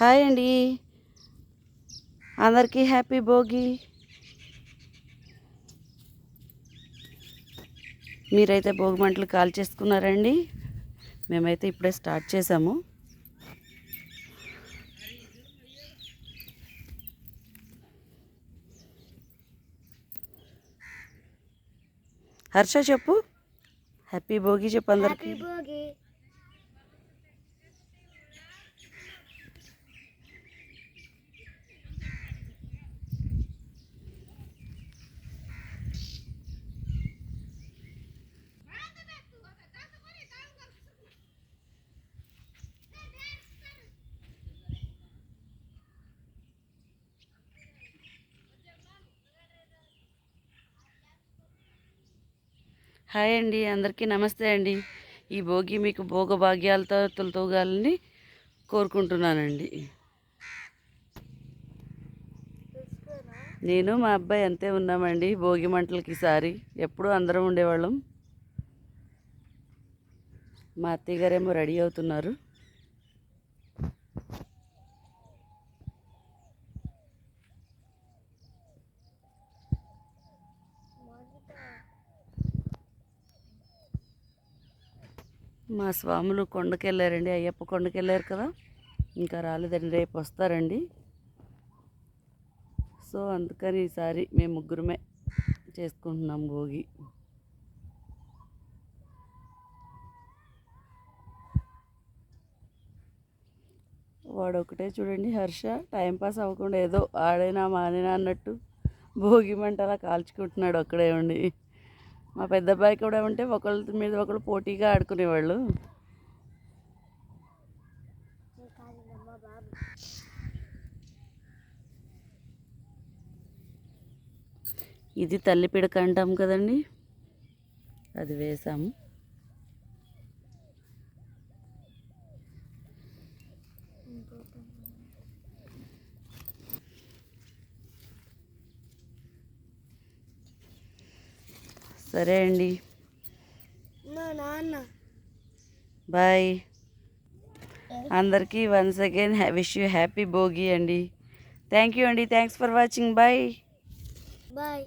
Hi అండి. అందరికీ happy Bhogi. మీరైతే భోగి మంటలు కాల్ చేసుకున్నారండి. మేమైతే ఇప్పుడే స్టార్ట్ చేసాము. హర్ష చెప్పు. హ్యాపీ భోగి చెప్పు అందరికీ. హాయ్ అండి అందరికీ నమస్తే అండి. ఈ భోగి మీకు భోగభాగ్యాలతో తొలతూగాలని కోరుకుంటున్నానండి. నేను మా అబ్బాయి అంతే ఉన్నామండి భోగి మంటలకి ఈసారి. ఎప్పుడూ అందరం ఉండేవాళ్ళం. మా అత్తయ్య గారేమో రెడీ అవుతున్నారు. మా స్వాములు కొండకెళ్ళారండి అయ్యప్ప కొండకెళ్ళారు కదా. ఇంకా రాలేదండి రేపు వస్తారండి. సో అందుకని ఈసారి మేము ముగ్గురమే చేసుకుంటున్నాం భోగి. వాడు ఒకటే చూడండి హర్ష టైంపాస్ అవ్వకుండా ఏదో ఆడైనా మానేనా అన్నట్టు భోగి మంట అలా కాల్చుకుంటున్నాడు ఒక్కడే ఉండి. మా పెద్ద అబ్బాయి కూడా ఉంటే ఒకళ్ళ మీద ఒకళ్ళు పోటీగా ఆడుకునేవాళ్ళు. ఇది తల్లి పిడక అంటాం కదండి. అది వేసాము. సరే అండి. బాయ్. అందరికీ once again wish you happy Bhogi అండి. థ్యాంక్ యూ అండి. Thanks for watching. Bye. Bye.